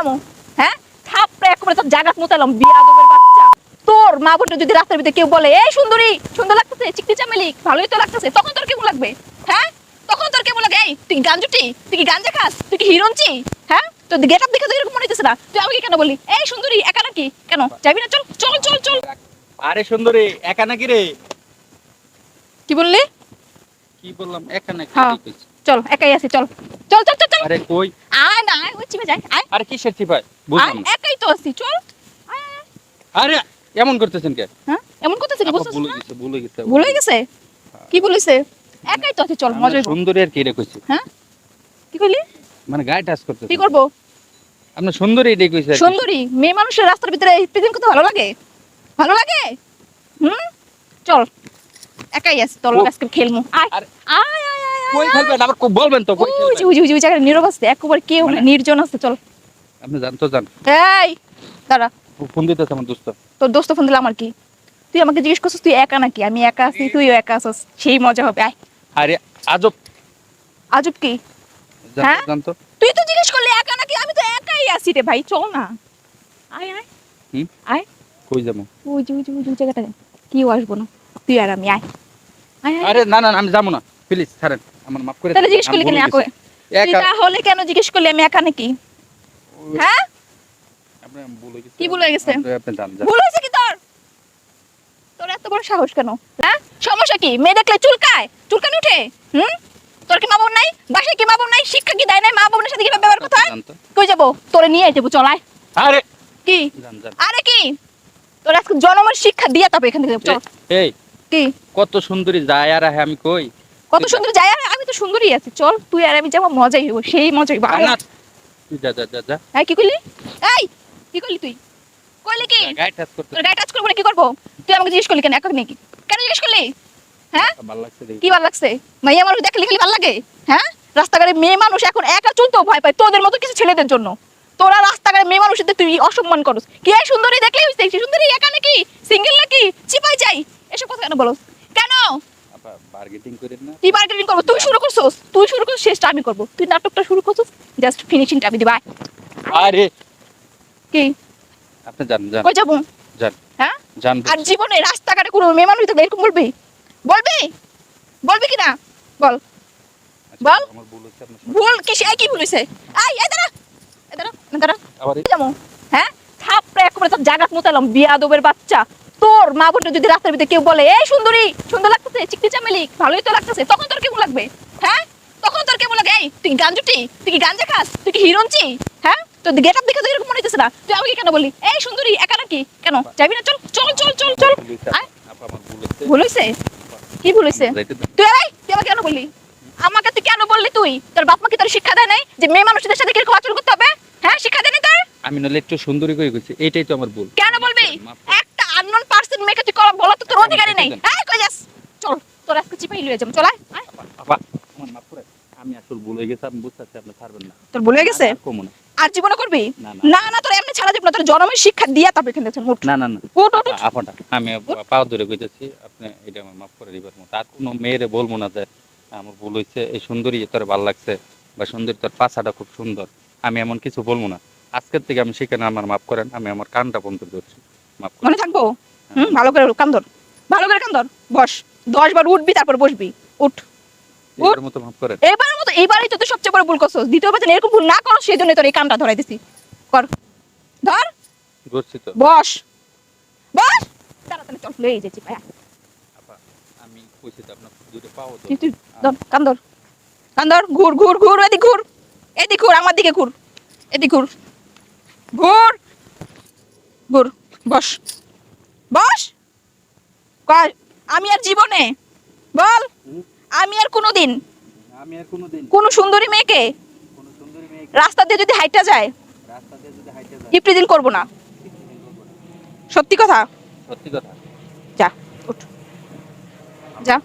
যাব হ্যাঁ? থাপড়ে একবারে তোর জাগাত মোতালাম বিয়াদবের বাচ্চা। তোর মা বোনটা যদি রাস্তার ভিতরে কেউ বলে এই সুন্দরী সুন্দর লাগতেছে চিকটি চামেলি ভালোই তো লাগতেছে তখন তোর কেমন লাগবে? হ্যাঁ? তখন তোর কেমন লাগে? এই তুই কি গাঞ্জুটি? তুই কি গাঞ্জা খাস? তুই কি হিরঞ্চি হ্যাঁ? তোর গেট আপ দেখে তো এরকম মনে হইতেছে না। তুই আমাকে কেন বললি? এই সুন্দরী একা নাকি? কেন? যাবি না? চল চল চল চল। আরে সুন্দরী একা নাকি রে? কি বললি? কি বললাম? একা নাকি? হ্যাঁ। চল একাই আছি চল। চল চল চল চল। আরে কই? আয় না আয় ওই চিপে যাই আয়। আরে কিসের বুঝলাম। একাই তো আছি চল। আরে এমন করতেছেন কে? হ্যাঁ? এমন করতেছে কি আপা বুঝছিস ভুলে না? গেছে ভুলে গেছে ভুল গেছে কি বলিছে একাই তো আছি চল মজা সুন্দরী আর কি রে কইছি। হ্যাঁ? কি কইলি? মানে গায়ে টাচ করতেছে। কি করব? আপনি সুন্দরী এটাই কইছে সুন্দরী মেয়ে মানুষের রাস্তার ভিতরে প্রেজেন্ট করতে ভালো লাগে? ভালো লাগে? হুম? চল একাই আছি তোর আজকে খেলমু। আয় আয় কই খেলবেন? আবার বলবেন তো কই খেলবেন? যে- ওই যে নীরব আছে একেবারে কেউ না মানে- নির্জন আছে চল। আপনি জান তো জান এই দাঁড়া। ফোন দিতেছে আমার দোস্ত। তোর দোস্ত ফোন দিলে আমার কি? তুই আমাকে জিজ্ঞেস করছিস তুই একা নাকি? আমি একা আছি তুইও একা আছিস সেই মজা হবে আয়। আরে আজব। আজব কি? জান হ্যাঁ? তো, তুই তো জিজ্ঞেস করলি একা নাকি? আমি তো একাই আছি রে ভাই চল না। আয় আয়। হুম? আয়। কই যাব? ওই যে ওই যে ওই জায়গাটা কেউ আসব না। তুই আর আমি আয়। আরে না না, আমি যাব না। প্লিজ ছাড়েন। আমার মাফ করে তাহলে জিজ্ঞেস করলি কেন একা তুই তাহলে কেন জিজ্ঞেস করলি? আমি একা নাকি? হ্যাঁ? আপনি ভুলে গেছি। কি ভুলে গেছে? আপনি- জান ভুল হয়েছে কি তোর? তোর এত বড় সাহস কেন? হ্যাঁ? সমস্যা কি? মেয়ে দেখলে চুলকায়? চুলকানি উঠে হুম? তোর কি মা বোন নাই? বাসায় কি মা বোন নাই? শিক্ষা কি দেয় নাই মা বোনের সাথে কীভাবে ব্যবহার করতে হয়? কই যাব? তোরে নিয়ে যাব চলায় আরে! কি? আরে কি? তোর আজকে জনমের শিক্ষা দিয়া তবে এখান থেকে চল। এই কি? কত সুন্দরী যায় আর আমি কই? কত সুন্দর যায় আর আমি তো সুন্দরই আছি। চল তুই আর আমি যাব মজাই হইব সেই মজাই হইব। না তুই যা যা যা যা। এই কি করলি? এই কি করলি তুই? কইলি কি? গায়ে টাচ করতে গায়ে টাচ করব না কি করব? তুই আমাকে জিজ্ঞেস করলি কেন? একা নাকি কেন জিজ্ঞেস করলি? হ্যাঁ? ভালো লাগছে কি ভালো লাগছে? মাইয়া মানুষ দেখলে খালি ভালো লাগে? হ্যাঁ? রাস্তাঘাটে মেয়ে মানুষ এখন একা চলতেও ভয় পায়। তোদের মতো কিছু ছেলেদের জন্য। তোরা রাস্তাঘাটে মেয়ে মানুষের তুই অসম্মান করস। কি এই সুন্দরী দেখলেই হইছে? সুন্দরী একা নাকি? সিঙ্গেল নাকি? চিপাই যাই। এসব কথা কেন বলো? কেন? আপা বার্গেটিং করেন না কি করব তুই শুরু করছস? তুই শুরু করছিস শেষটা আমি করব। তুই নাটকটা শুরু করছিস? জাস্ট ফিনিশিংটা আমি দিবা আরে! কি? আপনি জান জান কই যাব? জান হ্যাঁ? জান আর জীবনে রাস্তাঘাটে কোনো মেয়ে মানুষ এরকম বলবি? বলবি? বলবি কি না বল। আচ্ছা, বল। আমার ভুল হচ্ছে আপনার ভুল কি সে কি ভুল হইছে? আই এই দাঁড়া। এই দাঁড়া দাঁড়া। আবার যাব। হ্যাঁ? থাপড়ে একবারে তোর জাগাত মোতালাম বিয়াদবের বাচ্চা। তোর মা বোনটা যদি রাস্তার ভিতরে কেউ বলে এই সুন্দরী সুন্দর লাগতেছে চিকটি চামেলি ভালোই তো লাগতেছে তখন তোর কেমন লাগবে? হ্যাঁ? তখন তোর কেমন লাগে? এই তুই কি গাঞ্জুটি? তুই কি গাঞ্জা খাস? তুই কি হিরঞ্চি হ্যাঁ? তোর গেট আপ দেখে তো এরকম মনে হইতেছে না? তুই আমাকে কেন বললি? এই সুন্দরী একা নাকি? কেন? যাবি না? চল চল চল চল চল। ভুল হয়েছে, কি ভুল তুই আরে তুই আমাকে কেন বললি? আমাকে তুই কেন বললি তুই? তোর বাপ মা কি তোর শিক্ষা দেয় নাই যে মেয়ে মানুষদের সাথে কীরকম আচরণ করতে হবে? হ্যাঁ শিক্ষা দেয় নাই তোর? আমি নাহলে একটু সুন্দরী করে গেছি এইটাই তো আমার ভুল। কেন বলবি? মাফ করুন। একটা আননোন পার্সন মেয়েকে তুই করা বলা তো তোর আপনি অধিকারই নেই। দেখে কই যাস? চল তোর আজকে চিপাই লয়ে যাব চল আয়, আয়। আপা আপা আমার মাফ করে আমি আসলে ভুল হয়ে গেছে আমি বুঝতে পারছি আপনি ছাড়বেন না। তোর ভুলে গেছে? আর আর জীবনে করবি? না, না। তোর এমনি ছাড়া না তোর জনমের শিক্ষা দিয়া তবে এখান থেকে না না না। উঠ উঠ উঠ। আমি ধরে কইতেছি আপনি এটা আমার মাফ করে আর কোনো মেয়েরে বলব না যে আমার ভুল হয়েছে এই সুন্দরী তোর ভালো লাগছে বা সুন্দরী তোর পাছাটা খুব সুন্দর আমি এমন কিছু বলব না। আজকের থেকে আমি সেখানে আমার মাফ করেন আমি আমার কানটা বন্ধ করছি মাফ মনে থাকব? হুম ভালো করে কান্দর ভালো করে কান্দর। বস দশ বার উঠবি তারপর বসবি। উঠ। এবার মতো মাফ করেন। মতো তো তুই সবচেয়ে বড় ভুল করছস। দ্বিতীয়বার যেন এরকম ভুল না করো সেই জন্য তোর এই কামটা ধরাই দিছি। কর। ধর। করছি তো বস। বস। তাড়াতাড়ি চল লয়ে যাচ্ছি আপা আমি কইছি তো আপনার দুটো পাও তো তুই তুই ধর কান্দর। কান্দর ঘুর ঘুর ঘুর এদিক ঘুর। এদিক ঘুর আমার দিকে ঘুর। এদিক ঘুর। ঘুর। ঘুর। বস। বস। আমি আর জীবনে? বল। আমি আর কোনোদিন। আমি আর কোনোদিন। কোনো সুন্দরী মেয়েকে? কোন সুন্দরী মেয়েকে। রাস্তা দিয়ে যদি হাইটা যায় রাস্তা দিয়ে যদি হাইটা যায়। ইপ্রিদিন করব না। সত্যি কথা? সত্যি কথা। যা উঠ। যা।